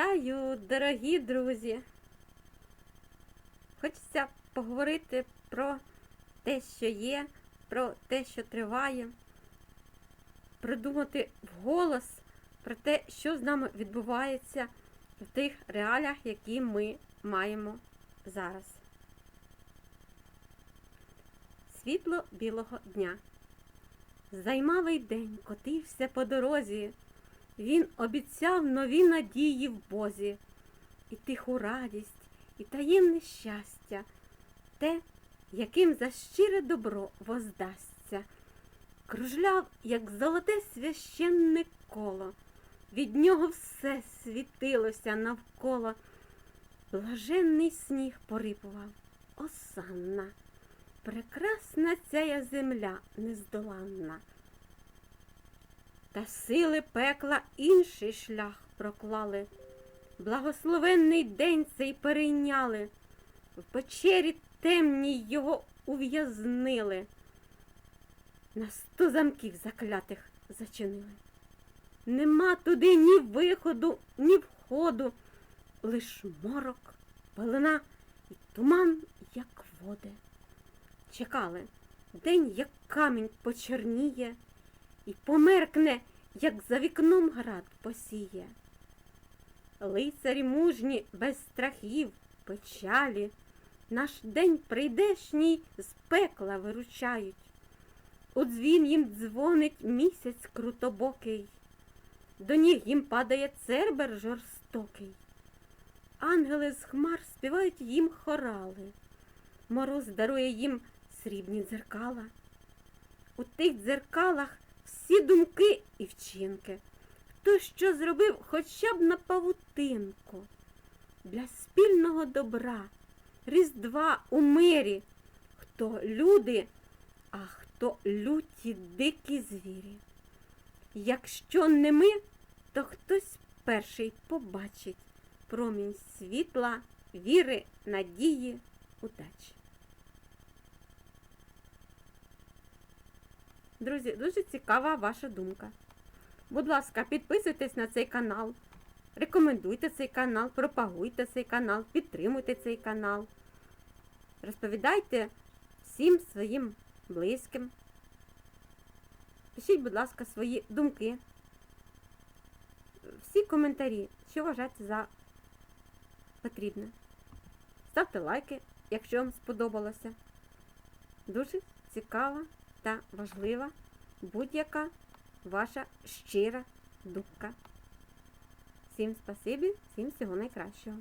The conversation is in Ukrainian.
Вітаю, дорогі друзі! Хочеться поговорити про те, що є, про те, що триває, придумати вголос про те, що з нами відбувається в тих реаліях, які ми маємо зараз. Світло білого дня. Займалий день котився по дорозі. Він обіцяв нові надії в Бозі, і тиху радість, і таємне щастя, те, яким за щире добро воздасться. Кружляв, як золоте священне коло, від нього все світилося навколо. Блаженний сніг порипував, осанна, прекрасна ця земля нездоланна. Та сили пекла інший шлях проклали, благословенний день цей перейняли, в печері темній його ув'язнили, на сто замків заклятих зачинили. Нема туди ні виходу, ні входу, лиш морок, пелена і туман, як води. Чекали, день, як камінь почерніє, і померкне, як за вікном град посіє. Лицарі мужні без страхів, печалі, наш день прийдешній з пекла виручають. У дзвін їм дзвонить місяць крутобокий, до ніг їм падає цербер жорстокий. Ангели з хмар співають їм хорали, мороз дарує їм срібні дзеркала. У тих дзеркалах всі думки і вчинки. Хто що зробив хоча б на павутинку для спільного добра, різдва у мирі, хто люди, а хто люті дикі звірі. Якщо не ми, то хтось перший побачить промінь світла, віри, надії, удачі. Друзі, дуже цікава ваша думка. Будь ласка, підписуйтесь на цей канал, рекомендуйте цей канал, пропагуйте цей канал, підтримуйте цей канал. Розповідайте всім своїм близьким. Пишіть, будь ласка, свої думки. Всі коментарі, що вважаєте за потрібне. Ставте лайки, якщо вам сподобалося. Дуже цікава та важлива будь-яка ваша щира думка. Всім спасибі, всім всього найкращого.